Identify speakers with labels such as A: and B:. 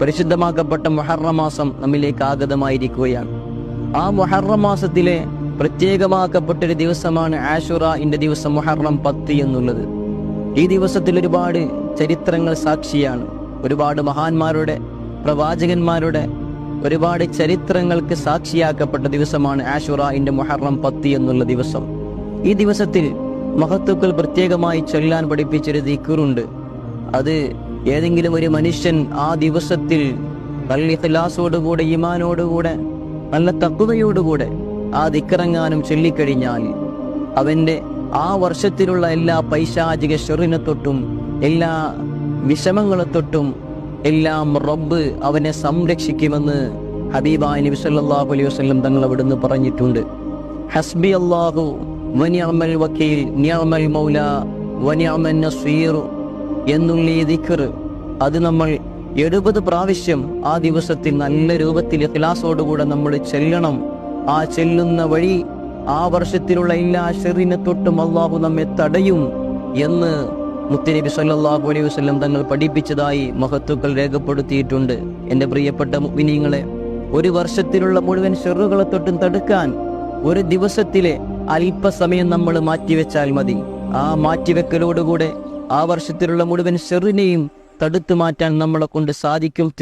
A: പരിശുദ്ധമാക്കപ്പെട്ട മൊഹറമാസം മാസം നമ്മിലേക്ക് ആഗതമായിരിക്കുകയാണ്. ആ മൊഹറമാസത്തിലെ പ്രത്യേകമാക്കപ്പെട്ടൊരു ദിവസമാണ് ആഷുറ ദിവസം മൊഹറം പത്ത് എന്നുള്ളത്. ഈ ദിവസത്തിൽ ഒരുപാട് ചരിത്രങ്ങൾ സാക്ഷിയാണ്. ഒരുപാട് മഹാന്മാരുടെ പ്രവാചകന്മാരുടെ ഒരുപാട് ചരിത്രങ്ങൾക്ക് സാക്ഷിയാക്കപ്പെട്ട ദിവസമാണ് ആഷുറ മൊഹറം പത്ത് എന്നുള്ള ദിവസം. ഈ ദിവസത്തിൽ മഹത്തുക്കൾ പ്രത്യേകമായി ചൊല്ലാൻ പഠിപ്പിച്ചൊരു ദിക്കുറുണ്ട് അത് ഏതെങ്കിലും ഒരു മനുഷ്യൻ ആ ദിവസത്തിൽ നല്ല ഇഖ്ലാസോടുകൂടെ ഈമാനോടുകൂടെ നല്ല തക്കുവയോടുകൂടെ ആ ദിക്കറങ്ങാനും ചൊല്ലിക്കഴിഞ്ഞാൽ അവന്റെ ആ വർഷത്തിലുള്ള എല്ലാ പൈശാചിക ഷെറിനെ തൊട്ടും എല്ലാ വിഷമങ്ങളെ തൊട്ടും എല്ലാം റബ്ബ് അവനെ സംരക്ഷിക്കുമെന്ന് ഹബീബായ നബി സല്ലല്ലാഹു അലൈഹി വസല്ലം തങ്ങൾ അവിടുന്ന് പറഞ്ഞിട്ടുണ്ട്. ഹസ്ബി അല്ലാഹു വനിഅമൽ വക്കീൽ നിഅമൽ മൗല വനിഅമൻ നസീർ. എന്നുള്ള ഈ ദിക്ർ. അത് നമ്മൾ എഴുപത് പ്രാവശ്യം ആ ദിവസത്തിൽ നല്ല രൂപത്തിൽ ഇഖ്ലാസോടുകൂടെ നമ്മൾ ചെല്ലണം. ആ ചെല്ലുന്ന വഴി ആ വർഷത്തിലുള്ള എല്ലാ ഷെറിനെ തൊട്ടും അള്ളാഹു നമ്മെ തടയും എന്ന് മുത്തനബി സല്ലാഹു അലൈഹി വസ്ലം തങ്ങൾ പഠിപ്പിച്ചതായി മഹത്തുക്കൾ രേഖപ്പെടുത്തിയിട്ടുണ്ട്. എന്റെ പ്രിയപ്പെട്ട മുഅ്മിനീങ്ങളെ ഒരു വർഷത്തിലുള്ള മുഴുവൻ ഷെറുകളെ തൊട്ടും തടുക്കാൻ ഒരു ദിവസത്തിലെ അല്പസമയം നമ്മൾ മാറ്റിവെച്ചാൽ മതി. ആ മാറ്റിവെക്കലോടുകൂടെ ആ വർഷത്തിലുള്ള മുഴുവൻ ഷെറിനെയും തടുത്തു മാറ്റാൻ നമ്മളെ കൊണ്ട് സാധിക്കും.